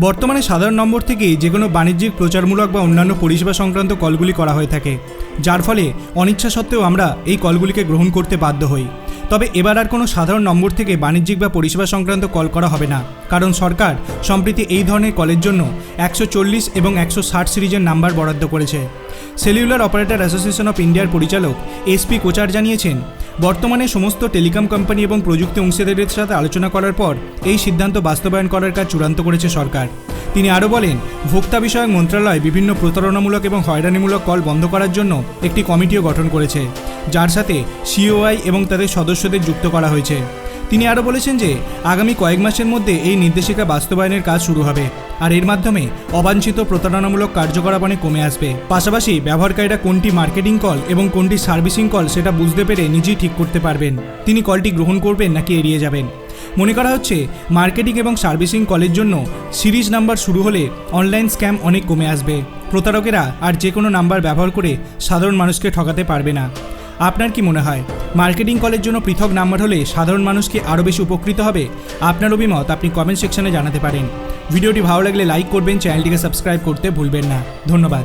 বর্তমানে সাধারণ নম্বর থেকেই যে কোনো বাণিজ্যিক, প্রচারমূলক বা অন্যান্য পরিষেবা সংক্রান্ত কলগুলি করা হয়ে থাকে। যার ফলে অনিচ্ছা সত্ত্বেও আমরা এই কলগুলিকে গ্রহণ করতে বাধ্য হই। তবে এবার আর কোনো সাধারণ নম্বর থেকে বাণিজ্যিক বা পরিষেবা সংক্রান্ত কল করা হবে না। কারণ সরকার, সম্প্রতি এই ধরনের কলের জন্য একশো চল্লিশ এবং একশো ষাট সিরিজের নাম্বার বরাদ্দ করেছে। সেলুলার অপারেটর অ্যাসোসিয়েশন অফ ইন্ডিয়ার পরিচালক এসপি কোচার জানিয়েছেন, বর্তমানে সমস্ত টেলিকম কোম্পানি এবং প্রযুক্তি অংশীদারদের সাথে আলোচনা করার পর এই সিদ্ধান্ত বাস্তবায়ন করার কাজ চূড়ান্ত করেছে সরকার। তিনি আরও বলেন, ভোক্তা বিষয়ক মন্ত্রণালয় বিভিন্ন প্রতারণামূলক এবং হয়রানিমূলক কল বন্ধ করার জন্য একটি কমিটিও গঠন করেছে। যার সাথে সিওআই এবং তাদের সদস্যদের যুক্ত করা হয়েছে। তিনি আরও বলেছেন যে, আগামী কয়েক মাসের মধ্যে এই নির্দেশিকা বাস্তবায়নের কাজ শুরু হবে, আর এর মাধ্যমে অবাঞ্ছিত প্রতারণামূলক কার্যকলাপ অনেক কমে আসবে। পাশাপাশি ব্যবহারকারীরা কোনটি মার্কেটিং কল এবং কোনটি সার্ভিসিং কল সেটা বুঝতে পেরে নিজেই ঠিক করতে পারবেন। তিনি কলটি গ্রহণ করবেন নাকি এড়িয়ে যাবেন? মনে করা হচ্ছে, মার্কেটিং এবং সার্ভিসিং কলের জন্য সিরিজ নাম্বার শুরু হলে অনলাইন স্ক্যাম অনেক কমে আসবে। প্রতারকেরা আর যে কোনো নাম্বার ব্যবহার করে সাধারণ মানুষকে ঠকাতে পারবে না। আপনার কি মনে হয়? মার্কেটিং কলের জন্য পৃথক নাম্বার হলে সাধারণ মানুষকে আরও বেশি উপকৃত হবে? আপনার অভিমত আপনি কমেন্ট সেকশনে জানাতে পারেন। ভিডিওটি ভালো লাগলে লাইক করবেন, চ্যানেলটিকে সাবস্ক্রাইব করতে ভুলবেন না। ধন্যবাদ।